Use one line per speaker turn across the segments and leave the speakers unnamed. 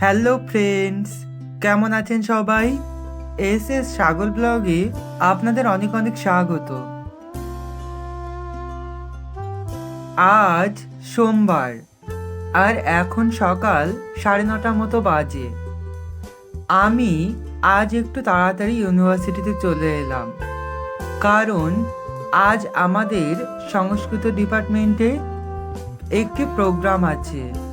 Hello friends কেমন আছেন সবাই? এস এস সাগর ব্লগে আপনাদের অনেক অনেক স্বাগত। আজ সোমবার, আর এখন সকাল সাড়ে নটার মতো বাজে। আমি আজ একটু তাড়াতাড়ি ইউনিভার্সিটিতে চলে এলাম। কারণ আজ আমাদের সংস্কৃত ডিপার্টমেন্টে একটি প্রোগ্রাম আছে।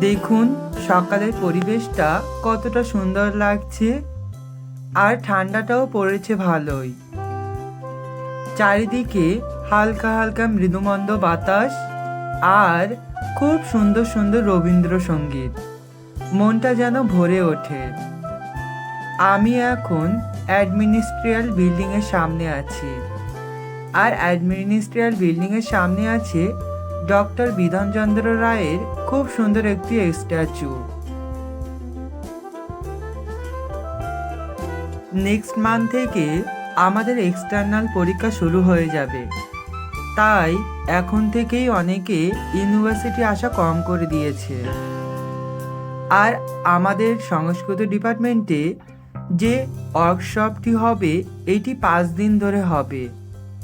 দেখুন, সকালের পরিবেশটা কতটা সুন্দর লাগছে আর ঠান্ডাটাও পড়েছে ভালোই। চারিদিকে হালকা হালকা মৃদুমন্দ বাতাস আর খুব সুন্দর সুন্দর রবীন্দ্রসঙ্গীত। মনটা যেন ভরে ওঠে। আমি এখন অ্যাডমিনিস্ট্রিয়াল বিল্ডিংয়ের সামনে আছি। আর অ্যাডমিনিস্ট্রিয়াল বিল্ডিংয়ের সামনে আছে ডক্টর বিধানচন্দ্র রায়ের খুব সুন্দর একটি স্ট্যাচু। নেক্সট মান্থ থেকে আমাদের এক্সটার্নাল পরীক্ষা শুরু হয়ে যাবে। তাই এখন থেকেই অনেকে ইউনিভার্সিটি আসা কম করে দিয়েছে। আর আমাদের সংস্কৃত ডিপার্টমেন্টে যে ওয়ার্কশপটি হবে, এটি পাঁচ দিন ধরে হবে।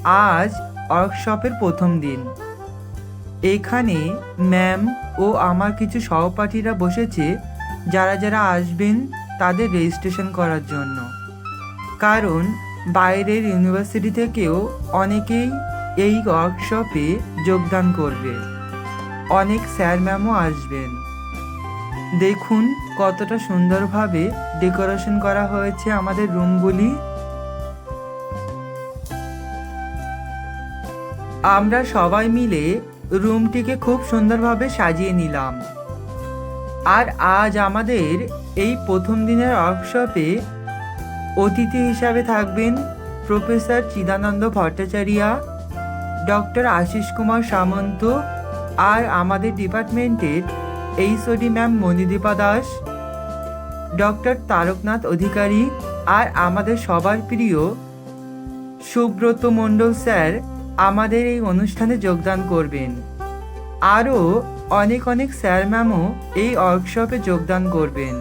আজ ওয়ার্কশপের প্রথম দিন। এখানে ম্যাম ও আমার কিছু সহপাঠীরা বসেছে, যারা যারা আসবেন তাদের রেজিস্ট্রেশন করার জন্য। কারণ বাইরের ইউনিভার্সিটি থেকেও অনেকেই এই ওয়ার্কশপে যোগদান করবে। অনেক স্যার ম্যামও আসবেন। দেখুন কতটা সুন্দরভাবে ডেকোরেশন করা হয়েছে আমাদের রুমগুলি আমরা সবাই মিলে রুমটিকে খুব সুন্দরভাবে সাজিয়ে নিলাম। আর আজ আমাদের এই প্রথম দিনের ওয়ার্কশপে অতিথি হিসাবে থাকবেন প্রফেসর চিদানন্দ ভট্টাচার্যা, ডক্টর আশিস কুমার সামন্ত আর আমাদের ডিপার্টমেন্টের HOD ma'am Manidipa Das, doctor Taraknath Adhikari আর আমাদের সবার প্রিয় সুব্রত মণ্ডল স্যার আমাদের এই অনুষ্ঠানে যোগদান করবেন। আরও অনেক অনেক স্যার ম্যামও এই ওয়ার্কশপে যোগদান করবেন।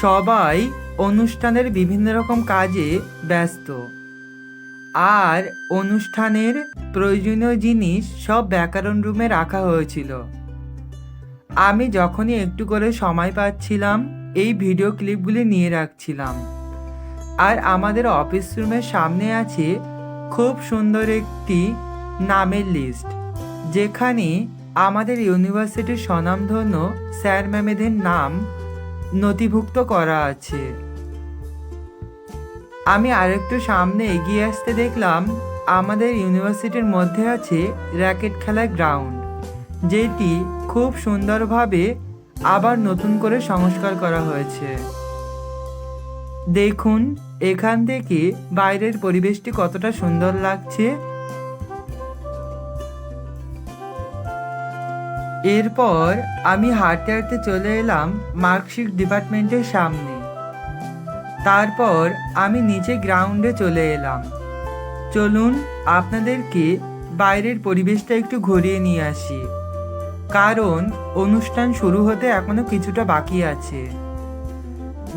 সবাই অনুষ্ঠানের বিভিন্ন রকম কাজে ব্যস্ত। আর অনুষ্ঠানের প্রয়োজনীয় জিনিস সব ব্যাকরণ রুমে রাখা হয়েছিল। আমি যখনই একটু করে সময় পাচ্ছিলাম, এই ভিডিও ক্লিপগুলি নিয়ে রাখছিলাম। আর আমাদের অফিস রুমের সামনে আছে খুব সুন্দর একটি নামের লিস্ট যেখানে আমাদের ইউনিভার্সিটির স্বনামধন্য স্যার ম্যামেদের নাম নথিভুক্ত করা আছে। আমি আরেকটু সামনে এগিয়ে আসতে দেখলাম, আমাদের ইউনিভার্সিটির মধ্যে আছে র্যাকেট খেলার গ্রাউন্ড যেটি খুব সুন্দরভাবে আবার নতুন করে সংস্কার করা হয়েছে। দেখুন, এখান থেকে বাইরের পরিবেশটি কতটা সুন্দর লাগছে। এরপর আমি হাঁটতে হাঁটতে চলে এলাম মার্কশিট ডিপার্টমেন্টের সামনে। তারপর আমি নিচে গ্রাউন্ডে চলে এলাম। চলুন, আপনাদেরকে বাইরের পরিবেশটা একটু ঘুরিয়ে নিয়ে আসি। কারণ অনুষ্ঠান শুরু হতে এখনও কিছুটা বাকি আছে।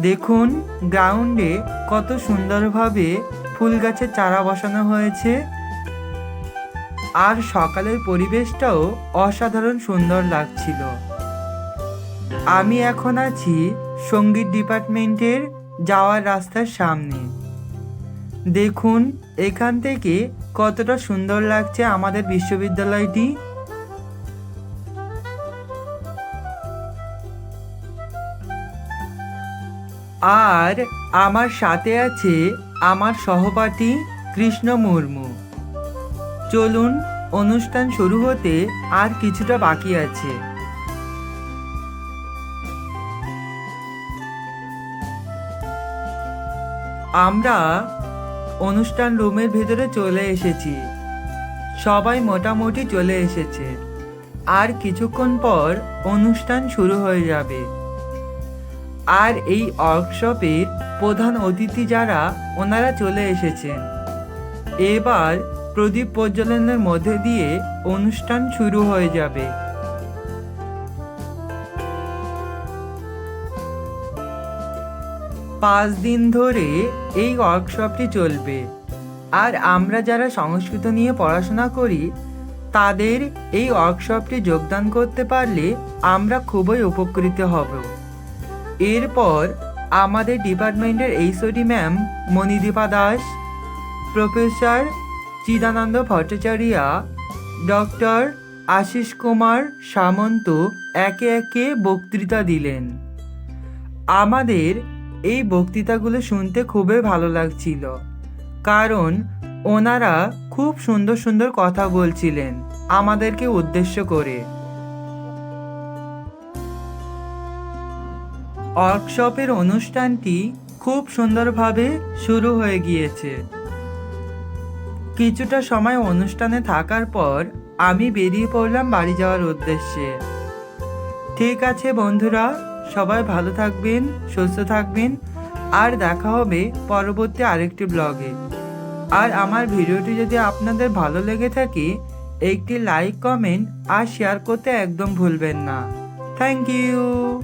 দেখুন গ্রাউন্ডে কত সুন্দরভাবে ফুল গাছের চারা বসানো হয়েছে। আর সকালের পরিবেশটাও অসাধারণ সুন্দর লাগছিল। আমি এখন আছি সংগীত ডিপার্টমেন্টের যাওয়ার রাস্তার সামনে। দেখুন, এখান থেকে কতটা সুন্দর লাগছে আমাদের বিশ্ববিদ্যালয়টি। আর আমার সাথে আছে আমার সহপাঠী কৃষ্ণ মুর্মু। চলুন, অনুষ্ঠান শুরু হতে আর কিছুটা বাকি আছে। আমরা অনুষ্ঠান রুমের ভেতরে চলে এসেছি। সবাই মোটামুটি চলে এসেছে। আর কিছুক্ষণ পর অনুষ্ঠান শুরু হয়ে যাবে। আর এই ওয়ার্কশপের প্রধান অতিথি যারা, ওনারা চলে এসেছেন। এবার প্রদীপ প্রজ্বলনের মধ্যে দিয়ে অনুষ্ঠান শুরু হয়ে যাবে। পাঁচ দিন ধরে এই ওয়ার্কশপটি চলবে। আর আমরা যারা সংস্কৃত নিয়ে পড়াশোনা করি, তাদের এই ওয়ার্কশপটি যোগদান করতে পারলে আমরা খুবই উপকৃত হব। এরপর আমাদের ডিপার্টমেন্টের HOD ma'am Manidipa Das, professor Chidananda Bhattacharya doctor Ashis Kumar Samanta একে একে বক্তৃতা দিলেন। আমাদের এই বক্তৃতাগুলো শুনতে খুবই ভালো লাগছিল, কারণ ওনারা খুব সুন্দর সুন্দর কথা বলছিলেন আমাদেরকে উদ্দেশ্য করে। ওয়ার্কশপের অনুষ্ঠানটি খুব সুন্দরভাবে শুরু হয়ে গিয়েছে। কিছুটা সময় অনুষ্ঠানে থাকার পর আমি বেরিয়ে পড়লাম বাড়ি যাওয়ার উদ্দেশ্যে। ঠিক আছে বন্ধুরা, সবাই ভালো থাকবেন, সুস্থ থাকবেন, আর দেখা হবে পরবর্তী আরেকটি ব্লগে। আর আমার ভিডিওটি যদি আপনাদের ভালো লেগে থাকে, একটি লাইক, কমেন্ট আর শেয়ার করতে একদম ভুলবেন না। Thank you.